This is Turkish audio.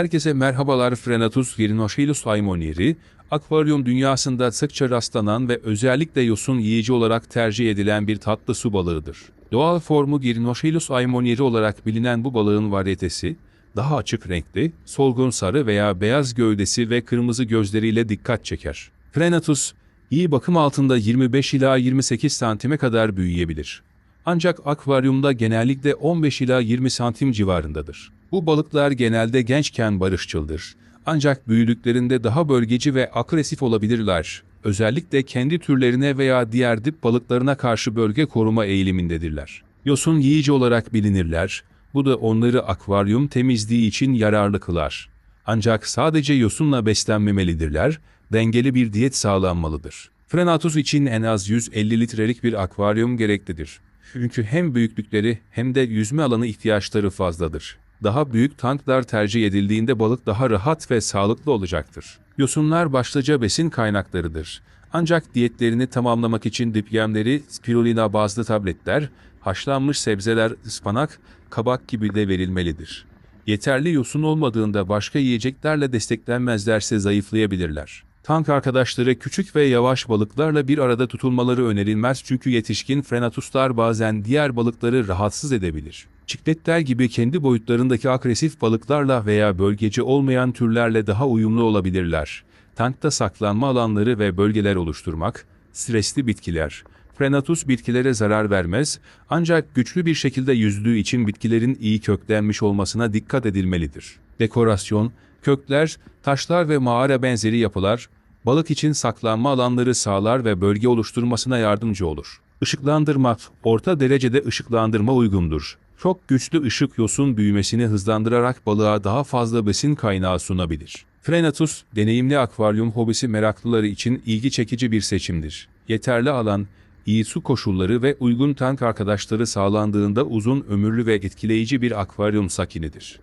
Herkese merhabalar Frenatus Girnochilus aymonieri, akvaryum dünyasında sıkça rastlanan ve özellikle yosun yiyici olarak tercih edilen bir tatlı su balığıdır. Doğal formu Girnochilus aymonieri olarak bilinen bu balığın varyetesi, daha açık renkli, solgun sarı veya beyaz gövdesi ve kırmızı gözleriyle dikkat çeker. Frenatus, iyi bakım altında 25 ila 28 santime kadar büyüyebilir. Ancak akvaryumda genellikle 15 ila 20 santim civarındadır. Bu balıklar genelde gençken barışçıldır. Ancak büyüdüklerinde daha bölgeci ve agresif olabilirler. Özellikle kendi türlerine veya diğer dip balıklarına karşı bölge koruma eğilimindedirler. Yosun yiyici olarak bilinirler. Bu da onları akvaryum temizliği için yararlı kılar. Ancak sadece yosunla beslenmemelidirler, dengeli bir diyet sağlanmalıdır. Frenatus için en az 150 litrelik bir akvaryum gereklidir. Çünkü hem büyüklükleri hem de yüzme alanı ihtiyaçları fazladır. Daha büyük tanklar tercih edildiğinde balık daha rahat ve sağlıklı olacaktır. Yosunlar başlıca besin kaynaklarıdır. Ancak diyetlerini tamamlamak için dip yemleri, spirulina bazlı tabletler, haşlanmış sebzeler, ıspanak, kabak gibi de verilmelidir. Yeterli yosun olmadığında başka yiyeceklerle desteklenmezlerse zayıflayabilirler. Tank arkadaşları küçük ve yavaş balıklarla bir arada tutulmaları önerilmez çünkü yetişkin frenatuslar bazen diğer balıkları rahatsız edebilir. Çikletler gibi kendi boyutlarındaki agresif balıklarla veya bölgeci olmayan türlerle daha uyumlu olabilirler. Tankta saklanma alanları ve bölgeler oluşturmak, stresli bitkiler, Frenatus bitkilere zarar vermez ancak güçlü bir şekilde yüzdüğü için bitkilerin iyi köklenmiş olmasına dikkat edilmelidir. Dekorasyon, kökler, taşlar ve mağara benzeri yapılar, balık için saklanma alanları sağlar ve bölge oluşturmasına yardımcı olur. Işıklandırma, orta derecede ışıklandırma uygundur. Çok güçlü ışık yosun büyümesini hızlandırarak balığa daha fazla besin kaynağı sunabilir. Frenatus, deneyimli akvaryum hobisi meraklıları için ilgi çekici bir seçimdir. Yeterli alan, iyi su koşulları ve uygun tank arkadaşları sağlandığında uzun ömürlü ve etkileyici bir akvaryum sakinidir.